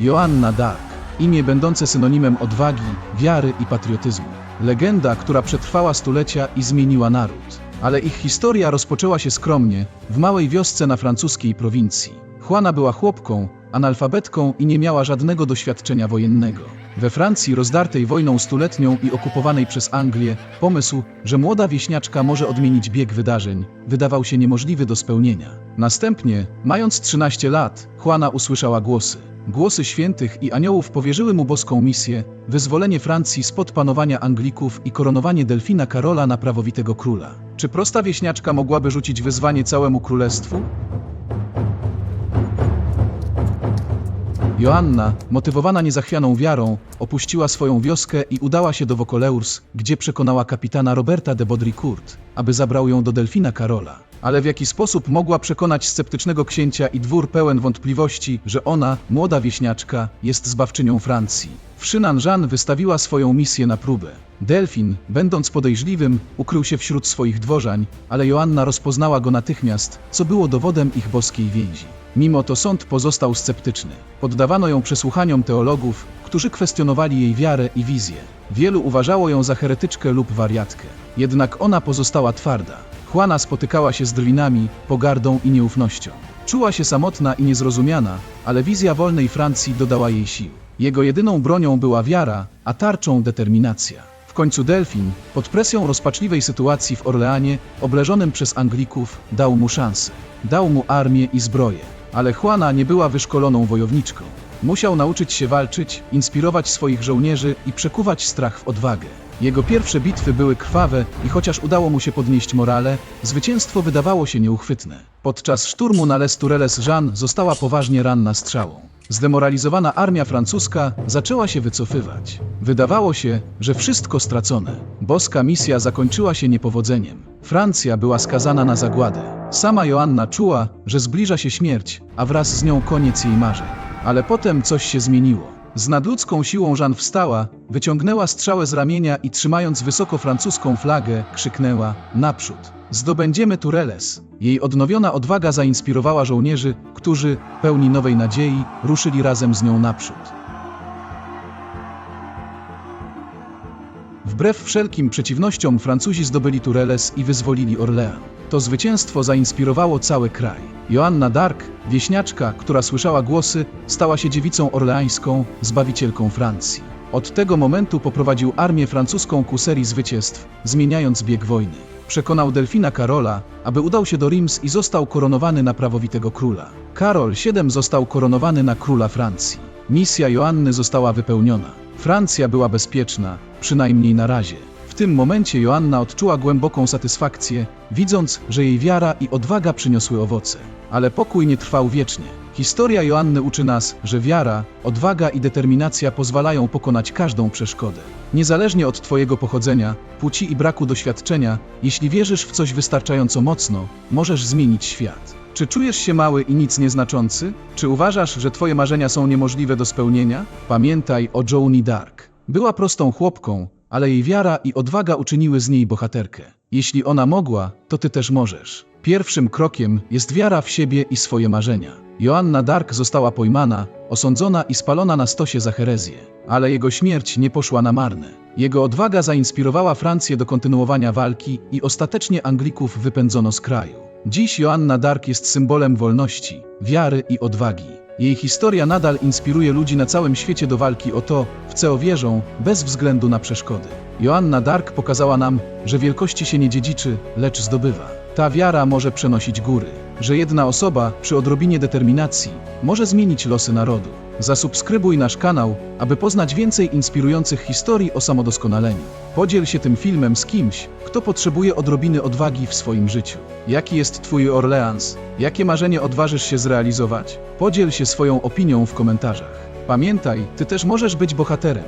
Joanna Dark. Imię będące synonimem odwagi, wiary i patriotyzmu. Legenda, która przetrwała stulecia i zmieniła naród. Ale ich historia rozpoczęła się skromnie, w małej wiosce na francuskiej prowincji. Juana była chłopką, analfabetką i nie miała żadnego doświadczenia wojennego. We Francji rozdartej wojną stuletnią i okupowanej przez Anglię, pomysł, że młoda wieśniaczka może odmienić bieg wydarzeń, wydawał się niemożliwy do spełnienia. Następnie, mając 13 lat, Juana usłyszała głosy. Głosy świętych i aniołów powierzyły mu boską misję, wyzwolenie Francji spod panowania Anglików i koronowanie Delfina Karola na prawowitego króla. Czy prosta wieśniaczka mogłaby rzucić wyzwanie całemu królestwu? Joanna, motywowana niezachwianą wiarą, opuściła swoją wioskę i udała się do Vaucouleurs, gdzie przekonała kapitana Roberta de Baudricourt, aby zabrał ją do Delfina Karola. Ale w jaki sposób mogła przekonać sceptycznego księcia i dwór pełen wątpliwości, że ona, młoda wieśniaczka, jest zbawczynią Francji? Wszynan Jean wystawiła swoją misję na próbę. Delfin, będąc podejrzliwym, ukrył się wśród swoich dworzań, ale Joanna rozpoznała go natychmiast, co było dowodem ich boskiej więzi. Mimo to sąd pozostał sceptyczny. Poddawano ją przesłuchaniom teologów, którzy kwestionowali jej wiarę i wizję. Wielu uważało ją za heretyczkę lub wariatkę. Jednak ona pozostała twarda. Juana spotykała się z drwinami, pogardą i nieufnością. Czuła się samotna i niezrozumiana, ale wizja wolnej Francji dodała jej sił. Jego jedyną bronią była wiara, a tarczą determinacja. W końcu Delfin, pod presją rozpaczliwej sytuacji w Orleanie, obleżonym przez Anglików, dał mu szansę. Dał mu armię i zbroję. Ale Juana nie była wyszkoloną wojowniczką. Musiał nauczyć się walczyć, inspirować swoich żołnierzy i przekuwać strach w odwagę. Jego pierwsze bitwy były krwawe i chociaż udało mu się podnieść morale, zwycięstwo wydawało się nieuchwytne. Podczas szturmu na Les Tourelles Jeanne została poważnie ranna strzałą. Zdemoralizowana armia francuska zaczęła się wycofywać. Wydawało się, że wszystko stracone. Boska misja zakończyła się niepowodzeniem. Francja była skazana na zagładę. Sama Joanna czuła, że zbliża się śmierć, a wraz z nią koniec jej marzeń. Ale potem coś się zmieniło. Z nadludzką siłą Jeanne wstała, wyciągnęła strzałę z ramienia i trzymając wysoko francuską flagę, krzyknęła naprzód. Zdobędziemy Tureles. Jej odnowiona odwaga zainspirowała żołnierzy, którzy, pełni nowej nadziei, ruszyli razem z nią naprzód. Wbrew wszelkim przeciwnościom Francuzi zdobyli Tureles i wyzwolili Orlean. To zwycięstwo zainspirowało cały kraj. Joanna Dark, wieśniaczka, która słyszała głosy, stała się dziewicą orleańską, zbawicielką Francji. Od tego momentu poprowadził armię francuską ku serii zwycięstw, zmieniając bieg wojny. Przekonał Delfina Karola, aby udał się do Reims i został koronowany na prawowitego króla. Karol VII został koronowany na króla Francji. Misja Joanny została wypełniona. Francja była bezpieczna, przynajmniej na razie. Tym momencie Joanna odczuła głęboką satysfakcję, widząc, że jej wiara i odwaga przyniosły owoce. Ale pokój nie trwał wiecznie. Historia Joanny uczy nas, że wiara, odwaga i determinacja pozwalają pokonać każdą przeszkodę. Niezależnie od Twojego pochodzenia, płci i braku doświadczenia, jeśli wierzysz w coś wystarczająco mocno, możesz zmienić świat. Czy czujesz się mały i nic nieznaczący? Czy uważasz, że Twoje marzenia są niemożliwe do spełnienia? Pamiętaj o Joanie Dark. Była prostą chłopką, ale jej wiara i odwaga uczyniły z niej bohaterkę. Jeśli ona mogła, to ty też możesz. Pierwszym krokiem jest wiara w siebie i swoje marzenia. Joanna Dark została pojmana, osądzona i spalona na stosie za herezję. Ale jego śmierć nie poszła na marne. Jego odwaga zainspirowała Francję do kontynuowania walki i ostatecznie Anglików wypędzono z kraju. Dziś Joanna Dark jest symbolem wolności, wiary i odwagi. Jej historia nadal inspiruje ludzi na całym świecie do walki o to, w co wierzą, bez względu na przeszkody. Joanna Dark pokazała nam, że wielkości się nie dziedziczy, lecz zdobywa. Ta wiara może przenosić góry, że jedna osoba przy odrobinie determinacji może zmienić losy narodu. Zasubskrybuj nasz kanał, aby poznać więcej inspirujących historii o samodoskonaleniu. Podziel się tym filmem z kimś, kto potrzebuje odrobiny odwagi w swoim życiu. Jaki jest Twój Orleans? Jakie marzenie odważysz się zrealizować? Podziel się swoją opinią w komentarzach. Pamiętaj, Ty też możesz być bohaterem.